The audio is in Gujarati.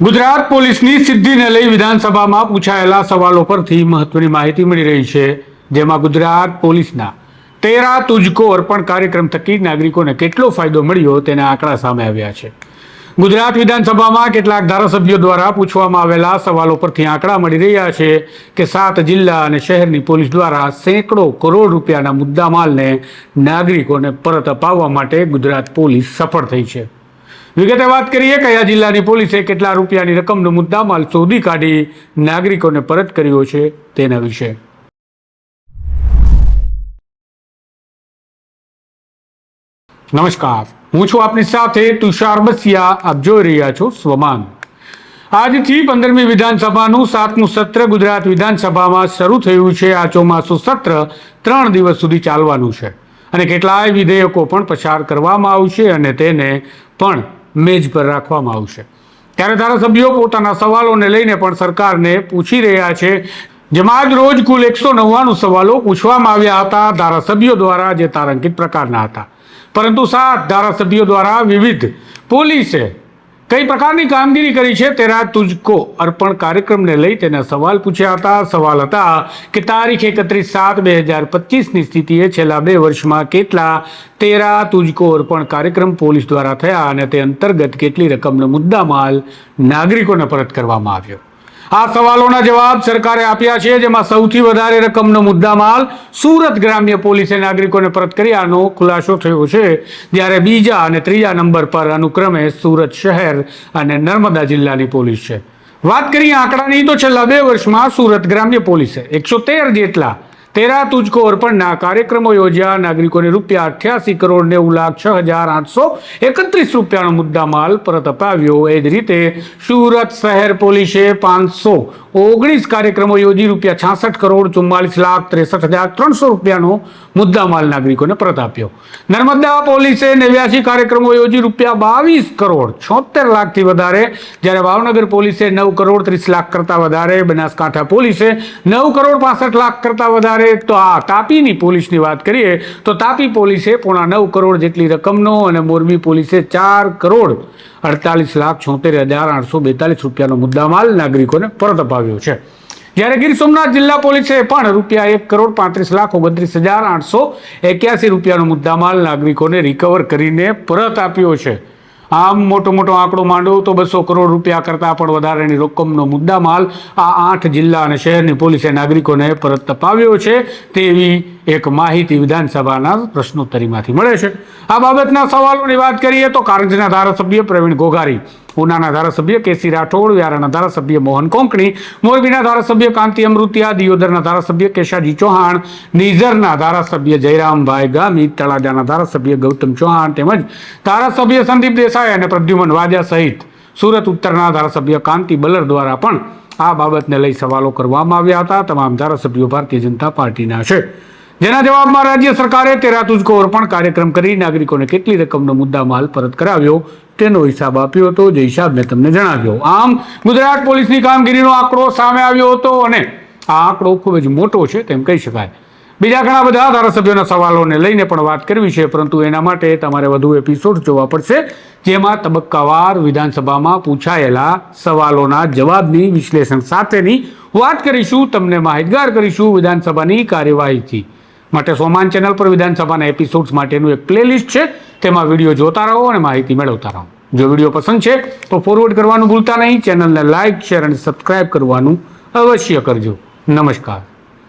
ગુજરાત પોલીસની સિદ્ધિને લઈ વિધાનસભામાં પૂછાયેલા સવાલો પરથી મહત્વની માહિતી મળી રહી છે. જેમાં ગુજરાત પોલીસના તેરા તુજકો અર્પણ કાર્યક્રમ થકી નાગરિકોને કેટલો ફાયદો મળ્યો તેના આંકડા સામે આવ્યા છે. ગુજરાત વિધાનસભામાં કેટલાક ધારાસભ્યો દ્વારા પૂછવામાં આવેલા સવાલો પરથી આંકડા મળી રહ્યા છે કે સાત જિલ્લા અને શહેરની પોલીસ દ્વારા સેંકડો કરોડ રૂપિયાના મુદ્દામાલને નાગરિકોને પરત અપાવવા માટે ગુજરાત પોલીસ સફળ થઈ છે. વિગતે વાત કરીએ, કયા જિલ્લાની પોલીસે કેટલા રૂપિયાની રકમનો મુદ્દામાલ શોધી કાઢી નાગરિકોને પરત કર્યો છે તેના વિશે. નમસ્કાર, હું છું આપની સાથે તુષાર બસિયા, આપ જોઈ રહ્યા છો સ્વમાન. આજથી પંદરમી વિધાનસભાનું સાતમું સત્ર ગુજરાત વિધાનસભામાં શરૂ થયું છે. આ ચોમાસું સત્ર ત્રણ દિવસ સુધી ચાલવાનું છે અને કેટલાય વિધેયકો પણ પસાર કરવામાં આવશે અને તેને પણ મેજ પર રાખવામાં આવશે. ત્યારે ધારાસભ્યો પોતાના સવાલોને લઈને પણ સરકારને પૂછી રહ્યા છે. જેમાં આજ રોજ કુલ એકસો નવ્વાણું સવાલો પૂછવામાં આવ્યા હતા ધારાસભ્યો દ્વારા જે તારાંકિત પ્રકારના હતા. પરંતુ સાત ધારાસભ્યો દ્વારા વિવિધ પોલીસે કઈ પ્રકારની કામગીરી કરી છે તેના તુજકો અર્પણ કાર્યક્રમને લઈ તેના સવાલ પૂછ્યા હતા. સવાલ હતા કે તારીખ એકત્રીસ સાત બે હજાર પચીસની સ્થિતિએ છેલ્લા બે વર્ષમાં કેટલા તેરા તુજકો અર્પણ કાર્યક્રમ પોલીસ દ્વારા થયા અને તે અંતર્ગત કેટલી રકમનો મુદ્દામાલ નાગરિકોને પરત કરવામાં આવ્યો. આ સવાલોના જવાબ સરકારે આપ્યા છે, જેમાં સૌથી વધારે રકમનો મુદ્દામાલ સુરત ગ્રામ્ય પોલીસે નાગરિકોને પરત કર્યાનો ખુલાસો થયો છે. જ્યારે બીજા અને ત્રીજા નંબર પર અનુક્રમે સુરત શહેર અને નર્મદા જિલ્લાની પોલીસ છે. વાત કરીએ આંકડાની, તો છેલ્લા બે વર્ષમાં સુરત ગ્રામ્ય પોલીસે એકસો તેર જેટલા તેરા તુજકો અર્પણના કાર્યક્રમો યોજ્યા. નાગરિકોને રૂપિયા અઠ્યાસી કરોડ નેવું લાખ છ હજાર આઠસો એકત્રીસ રૂપિયાનો મુદ્દામાલ પરત અપાવ્યો. એ જ રીતે સુરત શહેર પોલીસે પાંચસો ઓગણીસ કાર્યક્રમો યોજી રૂપિયા છાસઠ કરોડ ચુમ્માલીસ લાખ ત્રેસઠ હજાર ત્રણસો રૂપિયાનો મુદ્દામાલ નાગરિકોને પરત આપ્યો. નર્મદા પોલીસે નેવ્યાસી કાર્યક્રમો યોજી રૂપિયા બાવીસ કરોડ છોતેર લાખથી વધારે. જ્યારે ભાવનગર પોલીસે નવ કરોડ ત્રીસ લાખ કરતાં વધારે. બનાસકાંઠા પોલીસે નવ કરોડ પાસઠ લાખ કરતાં વધારે. તો આ તાપીની પોલીસની વાત કરીએ, તો તાપી પોલીસે પોણા નવ કરોડ જેટલી રકમનો અને મોરબી પોલીસે ચાર કરોડ અડતાલીસ લાખ છોતેર હજાર આઠસો બેતાલીસ રૂપિયાનો મુદ્દામાલ નાગરિકોને પરત અપાવ્યો છે. જ્યારે ગીર સોમનાથ જિલ્લા પોલીસે પણ રૂપિયા એક કરોડ પાંત્રીસ લાખ ઓગણત્રીસ હજાર આઠસો એક્યાસી રૂપિયાનો મુદ્દામાલ નાગરિકોને રિકવર કરીને પરત આપ્યો છે. આમ મોટો મોટો આંકડો માંડો તો બસો કરોડ રૂપિયા કરતાં પણ વધારેની રકમનો મુદ્દામાલ આ આઠ જિલ્લા અને શહેરની પોલીસે નાગરિકોને પરત અપાવ્યો છે તેવી એક માહિતી વિધાનસભાના પ્રશ્નોત્તરીમાંથી મળે છે. આ બાબતના સવાલોની વાત કરીએ તો કારંજના ધારાસભ્ય પ્રવીણ ઘોઘારી ઉનાના ધારાસભ્ય કેસી રાઠોડ, વ્યારાના ધારાસભ્ય મોહન કોંકણી, મોરબીના ધારાસભ્ય કાંતિ અમૃતિયા, દિયોદરના ધારાસભ્ય કેશાજી ચૌહાણ, નિઝરના ધારાસભ્ય જયરામભાઈ ગામિત તળાજાના ધારાસભ્ય ગૌતમ ચૌહાણ તેમજ ધારાસભ્ય સંદીપ દેસાઈ અને પ્રદ્યુમન વાજા સહિત સુરત ઉત્તરના ધારાસભ્ય કાંતિ બલર દ્વારા પણ આ બાબતને લઈ સવાલો કરવામાં આવ્યા હતા. તમામ ધારાસભ્યો ભારતીય જનતા પાર્ટીના છે. જેના જવાબમાં રાજ્ય સરકારે તેરા તુજકો અર્પણ કાર્યક્રમ કરી નાગરિકોને કેટલી રકમનો મુદ્દા માલ પરત કરાવ્યો તેનો હિસાબ આપ્યો હતો, જે હિસાબ મેં તમને જણાવ્યો. આમ, ગુજરાત પોલીસની કામગીરીનો આંકડો સામે આવ્યો હતો અને આ આંકડો ખૂબ જ મોટો છે તેમ કહી શકાય. બીજા ઘણા બધા ધારાસભ્યોના સવાલોને લઈને પણ વાત કરવી છે, પરંતુ એના માટે તમારે વધુ એપિસોડ જોવા પડશે, જેમાં તબક્કાવાર વિધાનસભામાં પૂછાયેલા સવાલોના જવાબની વિશ્લેષણ સાથેની વાત કરીશું, તમને માહિતગાર કરીશું વિધાનસભાની કાર્યવાહીથી. માટે સોમાન ચેનલ પર વિધાનસભાના એપિસોડ્સ માટેનું એક પ્લેલિસ્ટ છે. તેમાં વીડિયો જોતા રહો અને માહિતી મેળવતા રહો. જો વીડિયો પસંદ છે, તો ફોરવર્ડ કરવાનું ભૂલતા નહીં. ચેનલને લાઇક શેર અને સબસ્ક્રાઇબ કરવાનું અવશ્ય કરજો. નમસ્કાર.